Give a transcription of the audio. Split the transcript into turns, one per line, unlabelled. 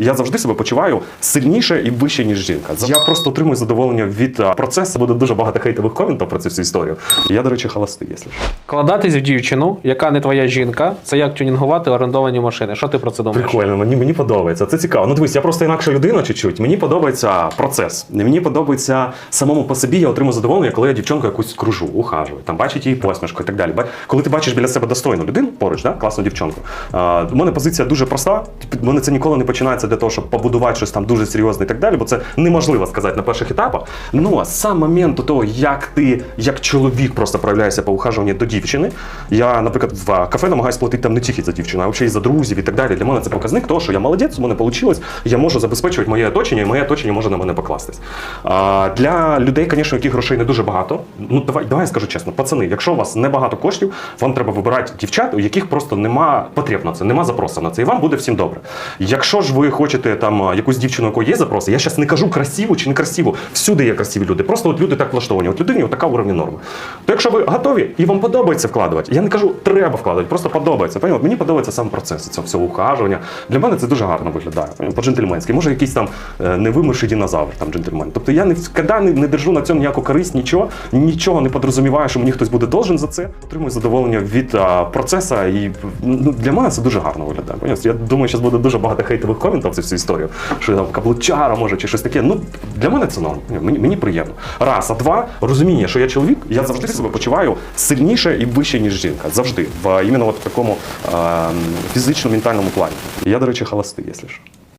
я завжди себе почуваю сильніше і вище, ніж жінка. Я просто отримую задоволення від процесу. Буде дуже багато хейтових коментів про цю всю історію. Я, до речі, холостий, якщо що.
Вкладатись в дівчину, яка не твоя жінка, це як тюнінгувати орендовані машини. Що ти про це думаєш?
Прикольно, мені, мені подобається. Це цікаво. Ну дивись, я просто інакша людина чуть-чуть. Мені подобається процес. Мені подобається самому по собі. Я отримую задоволення, коли я дівчинку якусь кружу, ухажую, там бачить її посмішку і так далі. Коли ти бачиш біля себе достойну людину поруч, да? класну дівчинку. У мене позиція дуже проста. У мене це ніколи не починається для того, щоб побудувати щось там дуже серйозне і так далі, бо це неможливо сказати на перших етапах. Ну а сам момент того, як ти, як чоловік, просто проявляєшся по ухажуванню до дівчини. Я, наприклад, в кафе намагаюся платити там не тільки за дівчину, а ще й за друзів і так далі. Для мене це показник того, що я молодець, у мене вийшло, я можу забезпечувати моє оточення, і моє оточення може на мене покластись. А, для людей, звісно, яких грошей не дуже багато. Ну давай, давай я скажу чесно, пацани, якщо у вас небагато коштів, вам треба вибирати дівчат, у яких просто нема потреб на це, нема запросу на це, і вам буде всім добре. Якщо ж ви хочете там якусь дівчину, у якої є запроси, я зараз не кажу красиву чи не красиву, всюди є красиві люди. Просто от люди так влаштовані. От людині така уровня норми. То якщо ви готові і вам подобається вкладувати, я не кажу, треба вкладати, просто подобається. Понятно? Мені подобається сам процес цього всього ухажування. Для мене це дуже гарно виглядає. По-джентльменськи. Може, якийсь там е, невимирший динозавр, там джентльмен. Тобто я вкада не, не держу на цьому ніяку користь, нічого, нічого не подрозуміваю, що мені хтось буде должен за це. Отримую задоволення від а, процесу. І ну, для мене це дуже гарно виглядає. понятно? Я думаю, зараз буде дуже багато хейтових коментів цю всю історію, що там каблучара може чи щось таке. Ну для мене це норм. Мені, мені приємно. Раз, а два розуміння, що я чоловік, я завжди себе почуваю сильніше і вище, ніж жінка. Завжди. В іменно в такому е, фізично-ментальному плані. Я, до речі, холостий, якщо що.